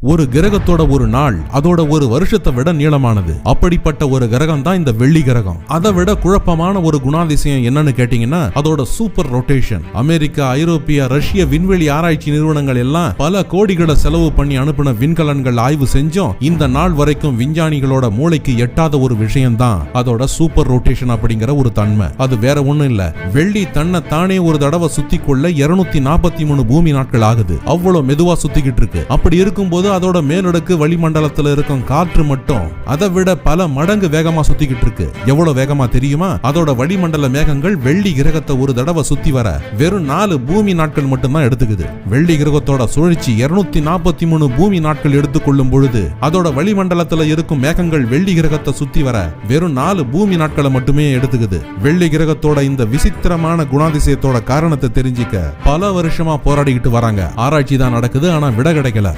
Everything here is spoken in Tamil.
ஒரு கிரகத்தோட ஒரு நாள் அதோட ஒரு வருஷத்தை விட நீளமானது. அப்படிப்பட்ட ஒரு கிரகம் தான் இந்த வெள்ளி கிரகம். அதை விட குழப்பமான ஒரு குணாதிசயம் என்னன்னு கேட்டீங்கன்னா அதோட சூப்பர் ரொட்டேஷன் அமெரிக்கா ஐரோப்பிய ரஷ்ய விண்வெளி ஆராய்ச்சி நிறுவனங்கள் எல்லாம் பல கோடிகளை செலவு பண்ணி அனுப்பின விண்கலன்கள் ஆய்வு செஞ்சும் இந்த நாள் வரைக்கும் விஞ்ஞானிகளோட மூளைக்கு எட்டாத ஒரு விஷயம்தான். அதோட சூப்பர் ரொட்டேஷன் அப்படிங்கிற ஒரு தன்மை. அது வேற ஒண்ணும் இல்ல. வெள்ளி தன்னை தானே ஒரு தடவை சுத்தி கொள்ள இருநூத்தி நாற்பத்தி மூணு பூமி நாட்கள் ஆகுது. அவ்வளவு மெதுவா சுத்திக்கிட்டு இருக்கு. அப்படி இருக்கும்போது அதோட மேலடுக்கு வளிமண்டலத்துல இருக்கும் காற்று மட்டும் அதை விட பல மடங்கு வேகமா சுத்திக்கிட்டு இருக்கு. எவ்வளவு வேகமா தெரியுமா? அதோட வளிமண்டல மேகங்கள் வெள்ளி கிரகத்தை ஒரு தடவை சுத்தி வர வெறும் நாலு பூமி நாட்கள் மட்டும்தான் எடுத்துக்குது. வெள்ளி கிரகத்தோட சுழற்சி இருநூத்தி நாற்பத்தி மூணு பூமி நாட்கள் எடுத்துக்கொள்ளும் பொழுது அதோட வளிமண்டலத்துல இருக்கும் மேகங்கள் வெள்ளி கிரகத்தை சுத்தி வர வெறும் நாலு பூமி நாட்களை மட்டுமே எடுத்துக்குது. வெள்ளி கிரகத்தோட இந்த விசித்திரமான குணாதிசயத்தோட காரணத்தை தெரிஞ்சுக்க பல வருஷமா போராடிக்கிட்டு வராங்க. ஆராய்ச்சி தான் நடக்குது ஆனா விட கிடைக்கல.